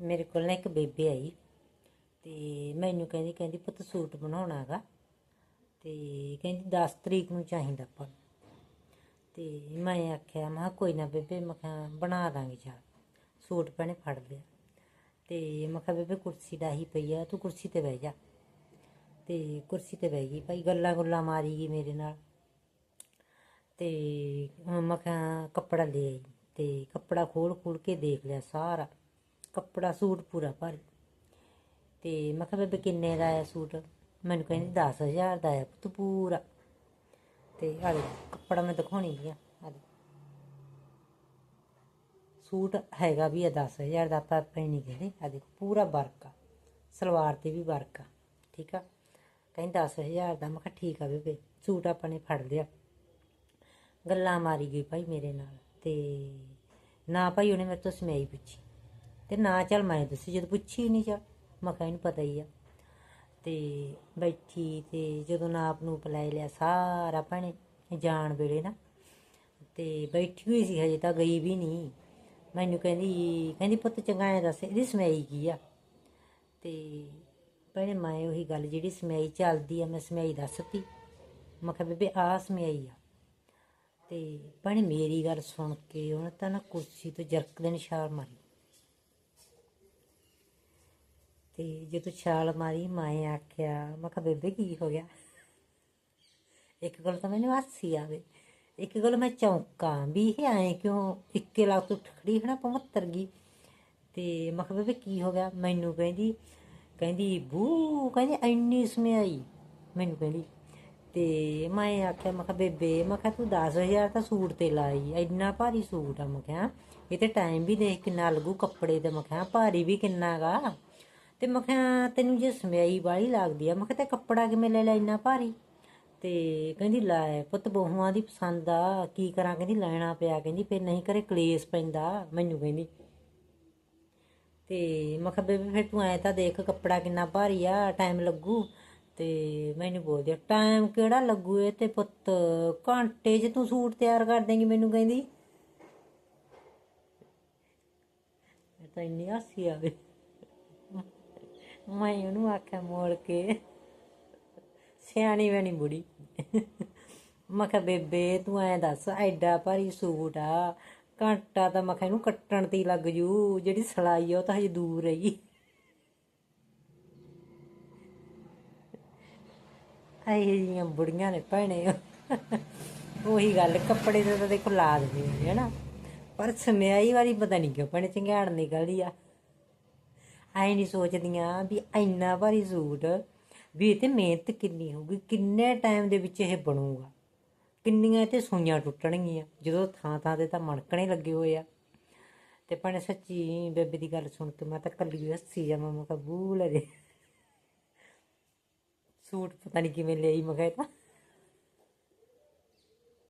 ਮੇਰੇ ਕੋਲ ਨਾ ਇੱਕ ਬੇਬੇ ਆਈ ਤੇ ਮੈਨੂੰ ਕਹਿੰਦੀ ਕਹਿੰਦੀ ਪੁੱਤ ਸੂਟ ਬਣਾਉਣਾ ਹੈਗਾ ਤੇ ਕਹਿੰਦੀ 10 ਤਰੀਕ ਨੂੰ ਚਾਹੀਦਾ ਆਪਾਂ ਨੂੰ। ਤੇ ਮੈਂ ਆਖਿਆ, ਮੈਂ ਕਿਹਾ ਕੋਈ ਨਾ ਬੇਬੇ, ਮੈਂ ਕਿਹਾ ਬਣਾ ਦਾਂਗੇ ਚੱਲ ਸੂਟ ਭੈਣੇ ਫੜ ਲਿਆ। ਤੇ ਮੈਂ ਕਿਹਾ ਬੇਬੇ ਕੁਰਸੀ ਡਾਹੀ ਪਈ ਆ, ਤੂੰ ਕੁਰਸੀ ਤੇ ਬਹਿ ਜਾ। ਤੇ ਕੁਰਸੀ ਤੇ ਬਹਿ ਗਈ ਭਾਈ, ਗੱਲਾਂ ਗੁੱਲਾਂ ਮਾਰੀ ਗਈ ਮੇਰੇ ਨਾਲ। ਤੇ ਮੈਂ ਕਿਹਾ ਕੱਪੜਾ ਲੈ ਆਈ ਤੇ ਕੱਪੜਾ ਖੋਲ ਖੋਲ ਕੇ ਦੇਖ ਲਿਆ ਸਾਰਾ। ਕੱਪੜਾ ਸੂਟ ਪੂਰਾ ਭਾਰੀ ਤੇ ਮੈਂ ਕਿਹਾ ਬੇਬੇ ਕਿੰਨੇ ਦਾ ਆਇਆ ਸੂਟ? ਮੈਨੂੰ ਕਹਿੰਦੀ 10000 ਦਾ ਆਇਆ ਪੁੱਤ ਪੂਰਾ। ਤੇ ਆ ਦੇ ਕੱਪੜਾ ਮੈਂ ਦਿਖਾਉਣੀ ਵੀ ਆ ਆ ਦੇ ਸੂਟ ਹੈਗਾ ਵੀ ਆ 10000 ਦਾ, ਪਰ ਪੈਣੀ ਕਹਿੰਦੇ। ਆ ਦੇਖੋ, ਪੂਰਾ ਵਰਕ ਆ। ਸਲਵਾਰ ਤੇ ਵੀ ਵਰਕ ਆ, ਠੀਕ ਆ? ਕਹਿੰਦੀ 10000 ਦਾ, ਮੈਂ ਕਿਹਾ ਠੀਕ ਆ ਬੇਬੇ, ਸੂਟ ਆਪਾਂ ਨੇ ਫੜ ਲਿਆ। ਗੱਲਾਂ ਮਾਰੀ ਗਈ ਭਾਈ ਮੇਰੇ ਨਾਲ, ਤੇ ਨਾ ਭਾਈ ਉਹਨੇ ਮੇਰੇ ਤੋਂ ਸਮਿਆਈ ਪੁੱਛੀ। ਤੇ ਨਾ ਚੱਲ ਮੈਂ ਦੱਸੀ, ਜਦ ਪੁੱਛੀ ਨਹੀਂ ਚੱਲ, ਮੈਂ ਕਿਹਾ ਇਹਨੂੰ ਪਤਾ ਹੀ ਆ। ਤੇ ਬੈਠੀ ਤੇ ਜਦੋਂ ਨਾਪ ਨੂੰ ਪਲਾਈ ਲਿਆ ਸਾਰਾ ਭੈਣੇ, ਜਾਣ ਵੇਲੇ ਨਾ, ਤੇ ਬੈਠੀ ਹੋਈ ਸੀ ਹਜੇ ਤਾਂ ਗਈ ਵੀ ਨਹੀਂ ਮੈਨੂੰ ਕਹਿੰਦੀ ਕਹਿੰਦੀ ਪੁੱਤ ਚੰਗਾ ਐ ਦੱਸ, ਇਹਦੀ ਸਮਿਆਈ ਕੀ ਆ? ਤੇ ਭੈਣੇ ਮੈਂ ਉਹੀ ਗੱਲ ਜਿਹੜੀ ਸਮਿਆਈ ਚੱਲਦੀ ਆ, ਮੈਂ ਸਮਿਆਈ ਦੱਸਤੀ। ਮੈਂ ਕਿਹਾ ਬੇਬੇ ਆ ਸਮਿਆਈ ਆ। ਤੇ ਭੈਣੇ ਮੇਰੀ ਗੱਲ ਸੁਣ ਕੇ ਉਹਨੇ ਤਾਂ ਨਾ ਕੁਰਸੀ ਤੋਂ ਜਰਕ ਦੇ ਨਿਸ਼ਾਨ ਮਾਰੀ। ਤੇ ਜਦੋਂ ਛਾਲ ਮਾਰੀ, ਮਾਏ ਆਖਿਆ, ਮੈਂ ਕਿਹਾ, ਬੇਬੇ, ਕੀ ਹੋ ਗਿਆ? ਇੱਕ ਗੱਲ ਤਾਂ ਮੈਨੂੰ ਹਾਸੀ ਆਵੇ, ਇੱਕ ਗੱਲ ਮੈਂ ਚੌਂਕਾ ਵੀ ਇਹ ਐ ਕਿਉਂ ਇੱਕੇ ਲੱਖ ਤੋਂ ਖੜੀ ਹੈ ਨਾ 75 ਗਈ ਤੇ ਮੈਂ ਕਿਹਾ, ਬੇਬੇ, ਕੀ ਹੋ ਗਿਆ? ਮੈਨੂੰ ਕਹਿੰਦੀ ਕਹਿੰਦੀ, ਬੂ, ਕਹਿੰਦੀ ਐਨੀ ਸਮਿਆਈ। ਮੈਨੂੰ ਕਹਿੰਦੀ, ਤੇ ਮੈਂ ਆਖਿਆ, ਮੈਂ ਕਿਹਾ, ਬੇਬੇ, ਮੈਂ ਕਿਹਾ, ਤੂੰ 10000 ਤਾਂ ਸੂਟ ਤੇ ਲਾਈ, ਇੰਨਾ ਭਾਰੀ ਸੂਟ ਆ। ਮੈਂ ਕਿਹਾ, ਇਹ ਤੇ ਟਾਈਮ ਵੀ ਦੇਖ ਕਿੰਨਾ ਲੱਗੂ ਕੱਪੜੇ ਤੇ। ਮੈਂ ਕਿਹਾ, ਭਾਰੀ ਵੀ ਕਿੰਨਾ ਗਾ? ਤੇ ਮੈਂ ਕਿਹਾ, ਤੈਨੂੰ ਜੇ ਸਮਿਆਈ ਵਾਲੀ ਲੱਗਦੀ ਆ। ਮੈਂ ਕਿਹਾ, ਤੇ ਕੱਪੜਾ ਕਿਵੇਂ ਲੈ ਲਿਆ ਇੰਨਾ ਭਾਰੀ? ਤੇ ਕਹਿੰਦੀ, ਲੈ ਪੁੱਤ, ਬਹੂਆਂ ਦੀ ਪਸੰਦ ਆ। ਕੀ ਕਰਾਂ? ਕਹਿੰਦੀ, ਲੈਣਾ ਪਿਆ। ਕਹਿੰਦੀ, ਫਿਰ ਨਹੀਂ ਕਰੇ ਕਲੇਸ਼ ਪੈਂਦਾ। ਮੈਨੂੰ ਕਹਿੰਦੀ। ਤੇ ਮੈਂ ਕਿਹਾ, ਬੇਬੀ, ਫਿਰ ਤੂੰ ਐ ਤਾਂ ਦੇਖ ਕੱਪੜਾ ਕਿੰਨਾ ਭਾਰੀ ਆ ਟਾਈਮ ਲੱਗੂ। ਤੇ ਮੈਨੂੰ ਬੋਲਦੀ ਟਾਈਮ ਕਿਹੜਾ ਲੱਗੂ ਇਹ ਤੇ ਪੁੱਤ? ਘੰਟੇ 'ਚ ਤੂੰ ਸੂਟ ਤਿਆਰ ਕਰ ਦੇਂਗੀ ਮੈਨੂੰ। ਕਹਿੰਦੀ। ਤਾਂ ਇੰਨੀ ਹਾਸੀ ਆਵੇ ਮੈਂ ਉਹਨੂੰ ਆਖਿਆ, ਮੋੜ ਕੇ। ਸਿਆਣੀ ਬਣੀ ਬੁੜੀ। ਮੈਂ ਕਿਹਾ, ਬੇਬੇ, ਤੂੰ ਐ ਦੱਸ, ਐਡਾ ਭਾਰੀ ਸੂਟ ਆ। ਘੰਟਾ ਤਾਂ ਮੈਂ ਕਿਹਾ, ਇਹਨੂੰ ਕੱਟਣ ਤੇ ਲੱਗ ਜੂ। ਜਿਹੜੀ ਸਲਾਈ ਆ, ਉਹ ਤਾਂ ਹਜੇ ਦੂਰ ਰਹੀ ਆਏ ਜੀਆਂ ਬੁੜੀਆਂ ਨੇ ਭੈਣੇ। ਉਹੀ ਗੱਲ, ਕੱਪੜੇ ਤੇ ਤਾਂ ਦੇਖੋ ਲਾ ਦਿੰਦੇ ਨੇ। ਹਨਾ ਪਰ ਸਮਿਆਈ ਵਾਰੀ ਪਤਾ ਨਹੀਂ ਕਿਉਂ ਭੈਣੇ, ਚੰਗਿਆੜ ਨਿਕਲਦੀ ਆ। ਐ ਨਹੀਂ ਸੋਚਦੀਆਂ ਵੀ ਇੰਨਾ ਭਾਰੀ ਸੂਟ ਵੀ ਇਹ ਤੇ ਮਿਹਨਤ ਕਿੰਨੀ ਹੋਊਗੀ, ਕਿੰਨੇ ਟਾਈਮ ਦੇ ਵਿੱਚ ਇਹ ਬਣੂਗਾ। ਕਿੰਨੀਆਂ ਇਹ ਤੇ ਸੂਈਆਂ ਟੁੱਟਣਗੀਆਂ, ਜਦੋਂ ਥਾਂ ਥਾਂ ਤੇ ਤਾਂ ਮਣਕਣੇ ਲੱਗੇ ਹੋਏ ਆ। ਤੇ ਭੈਣੇ ਸੱਚੀ ਬੇਬੇ ਦੀ ਗੱਲ ਸੁਣ ਕੇ ਮੈਂ ਤਾਂ ਕੱਲੀ ਹੱਸੀ ਜਾ ਮੈਂ ਕਬੂਲ ਹੈ ਸੂਟ ਪਤਾ ਨਹੀਂ ਕਿਵੇਂ ਲਈ ਮੈਂ ਕਿਹਾ ਤਾਂ